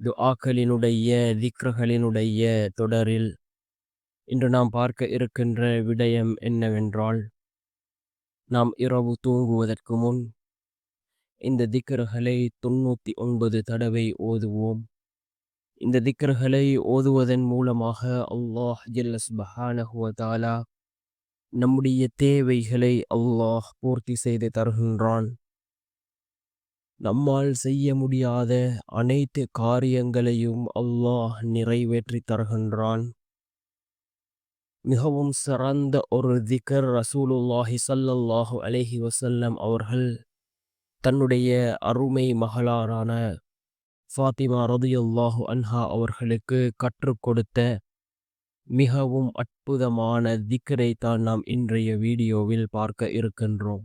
துஆக்களினுடைய திக்ரகளினுடைய தொடரில் இன்று நாம் பார்க்க இருக்கின்ற விடயம் என்னவென்றால் நாம் இரவு தூங்குவதற்கு முன் இந்த திக்கர்களை தொண்ணூற்றி ஒன்பது தடவை ஓதுவோம். இந்த திக்கர்களை ஓதுவதன் மூலமாக அல்லாஹ் ஜில்லஸ் பஹானஹுவதாலா நம்முடைய தேவைகளை அல்லாஹ் பூர்த்தி செய்து தருகின்றான். நம்மால் செய்ய முடியாத அனைத்து காரியங்களையும் அல்லாஹ் நிறைவேற்றி தருகின்றான். மிகவும் சிறந்த ஒரு திகர் ரசூலுல்லாஹி சல்லல்லாஹு அலஹி வசல்லம் அவர்கள் தன்னுடைய அருமை மகளாரான ஃபாத்திமா ரதியுல்லாஹு அன்ஹா அவர்களுக்கு கற்றுக் கொடுத்த மிகவும் அற்புதமான திக்கரை தான் நாம் இன்றைய வீடியோவில் பார்க்க இருக்கின்றோம்.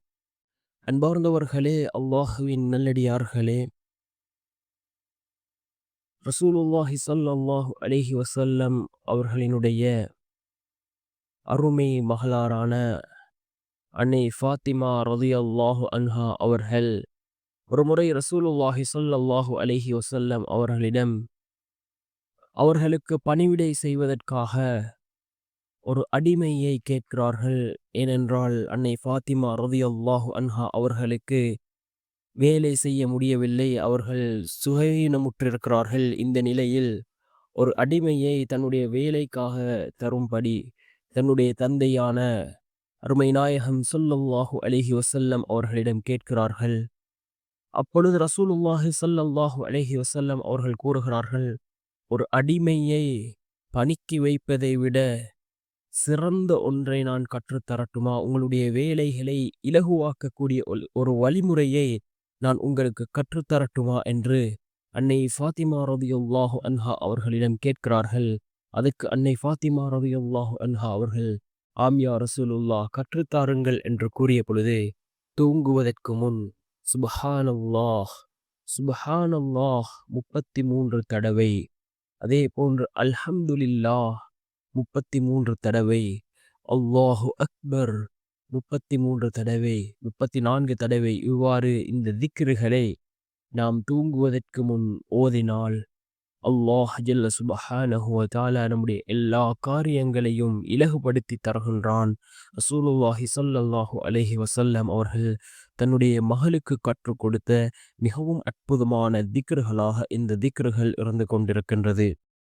அன்பார்ந்தவர்களே அல்லாஹுவின் நல்லடியார்களே. ரசூலுல்லாஹி சல்லாஹு அலிஹி வசல்லம் அவர்களினுடைய அருமை மகளாரான அன்னை ஃபாத்திமா ரதி அல்லாஹு அன்ஹா அவர்கள் ஒருமுறை ரசூலுல்லாஹி சொல்லல்லாஹு அலிஹி வசல்லம் அவர்களிடம் அவர்களுக்கு பணிவிடை செய்வதற்காக ஒரு அடிமையை கேட்கிறார்கள். ஏனென்றால் அன்னை ஃபாத்திமா ரதியல்லாஹு அன்ஹா அவர்களுக்கு வேலை செய்ய முடியவில்லை. அவர்கள் சுகையினமுற்றிருக்கிறார்கள் இந்த நிலையில் ஒரு அடிமையை தன்னுடைய வேலைக்காக தரும்படி தன்னுடைய தந்தையான அருமை நாயகம் சொல்லல்லாஹு அலஹி வசல்லம் அவர்களிடம் கேட்கிறார்கள். அப்பொழுது ரசூலுல்லாஹி சல்லல்லாஹு அலஹி வசல்லம் அவர்கள் கூறுகிறார்கள் ஒரு அடிமையை பணிக்கு வைப்பதை விட சிறந்த ஒன்றை நான் கற்றுத்தரட்டுமா உங்களுடைய வேலைகளை இலகுவாக்கக்கூடிய ஒரு வழிமுறையை நான் உங்களுக்கு கற்றுத்தரட்டுமா என்று அன்னை ஃபாத்திமா ரதியுல்லாஹு அன்ஹா அவர்களிடம் கேட்கிறார்கள். அதுக்கு அன்னை ஃபாத்திமா ரதியுல்லாஹு அன்ஹா அவர்கள் ஆம்யா ரசூலுல்லா கற்றுத்தாருங்கள் என்று கூறிய பொழுது தூங்குவதற்கு முன் சுபஹானல்லாஹ் சுபஹானல்லாஹ் முப்பத்தி மூன்று தடவை. அதே போன்று அல்ஹம்துலில்லாஹ் முப்பத்தி மூன்று தடவை அல்லாஹு அக்பர் முப்பத்தி மூன்று தடவை முப்பத்தி நான்கு தடவை இவ்வாறு இந்த திக்ருகளை நாம் தூங்குவதற்கு முன் ஓதினால் அல்லாஹ் ஜல்ல சுபஹானஹுவ தாலா நம்முடைய எல்லா காரியங்களையும் இலகுபடுத்தி தருகின்றான். அசூலுல்லாஹி சல்லல்லாஹு அலஹி வசல்லம் அவர்கள் தன்னுடைய மகளுக்கு கற்றுக் கொடுத்த மிகவும் அற்புதமான திக்ருகளாக இந்த திக்ருகள் இருந்து கொண்டிருக்கின்றது.